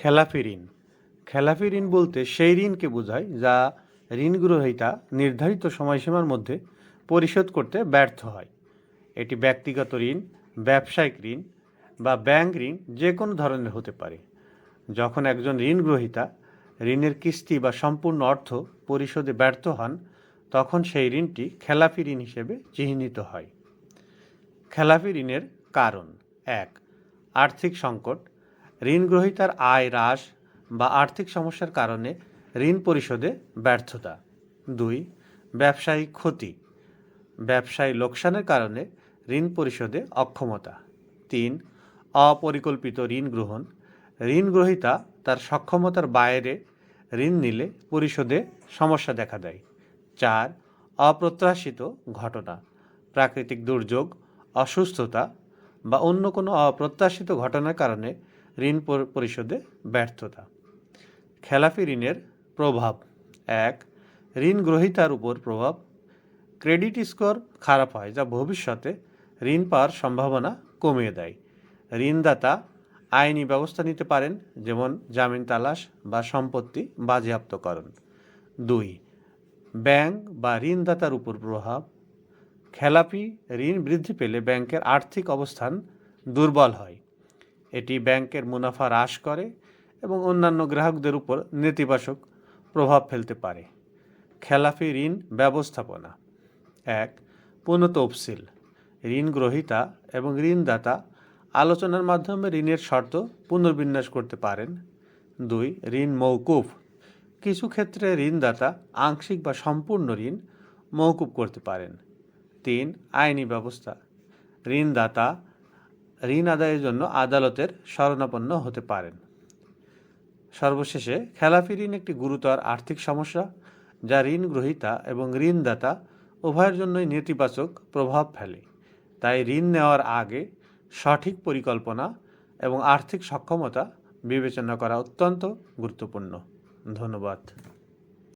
খেলাপি ঋণ খেলাপি ঋণ বলতে সেই ঋণকে বোঝায় যা ঋণ গ্রহীতা নির্ধারিত সময়সীমার মধ্যে পরিশোধ করতে ব্যর্থ হয়। এটি ব্যক্তিগত ঋণ, ব্যবসায়িক ঋণ বা ব্যাংক ঋণ যে কোনো ধরনের হতে পারে। যখন একজন ঋণ গ্রহীতা ঋণের কিস্তি বা সম্পূর্ণ অর্থ পরিশোধে ব্যর্থ হন, তখন সেই ঋণটি খেলাপি ঋণ হিসেবে চিহ্নিত হয়। খেলাপি ঋণের কারণ এক, আর্থিক সংকট ঋণ গ্রহীতার আয় হ্রাস বা আর্থিক সমস্যার কারণে ঋণ পরিশোধে ব্যর্থতা। দুই, ব্যবসায়িক ক্ষতি। ব্যবসায়ী লোকসানের কারণে ঋণ পরিশোধে অক্ষমতা। তিন, অপরিকল্পিত ঋণ গ্রহণ। ঋণ গ্রহীতা তার সক্ষমতার বাইরে ঋণ নিলে পরিশোধে সমস্যা দেখা দেয়। চার, অপ্রত্যাশিত ঘটনা। প্রাকৃতিক দুর্যোগ, অসুস্থতা বা অন্য কোনো অপ্রত্যাশিত ঘটনার কারণে ঋণ পর- পরিশোধে ব্যর্থতা। খেলাপি ঋণের প্রভাব এক, ঋণ গ্রহীতার উপর প্রভাব। ক্রেডিট স্কোর খারাপ হয় যা ভবিষ্যতে ঋণ পাওয়ার সম্ভাবনা কমিয়ে দেয়। ঋণদাতা আইনি ব্যবস্থা নিতে পারেন, যেমন জামিন তালাশ বা সম্পত্তি বাজেয়াপ্তকরণ। দুই, ব্যাংক বা ঋণদাতার উপর প্রভাব। খেলাপি ঋণ বৃদ্ধি পেলে ব্যাংকের আর্থিক অবস্থান দুর্বল হয়। এটি ব্যাংকের মুনাফা হ্রাস করে এবং অন্যান্য গ্রাহকদের উপর নেতিবাচক প্রভাব ফেলতে পারে। খেলাপি ঋণ ব্যবস্থাপনা। এক, পূর্ণ তফসিল। ঋণ গ্রহীতা এবং ঋণদাতা আলোচনার মাধ্যমে ঋণের শর্ত পুনর্বিন্যাস করতে পারেন। দুই, ঋণ মৌকুফ কিছু ক্ষেত্রে ঋণদাতা আংশিক বা সম্পূর্ণ ঋণ মৌকুফ করতে পারেন। তিন, আইনি ব্যবস্থা। ঋণদাতা ঋণ আদায়ের জন্য আদালতের শরণাপন্ন হতে পারেন। সর্বশেষে খেলাপি ঋণ একটি গুরুতর আর্থিক সমস্যা, যা ঋণ গ্রহীতা এবং ঋণদাতা উভয়ের জন্যই নেতিবাচক প্রভাব ফেলে। তাই ঋণ নেওয়ার আগে সঠিক পরিকল্পনা এবং আর্থিক সক্ষমতা বিবেচনা করা অত্যন্ত গুরুত্বপূর্ণ। ধন্যবাদ।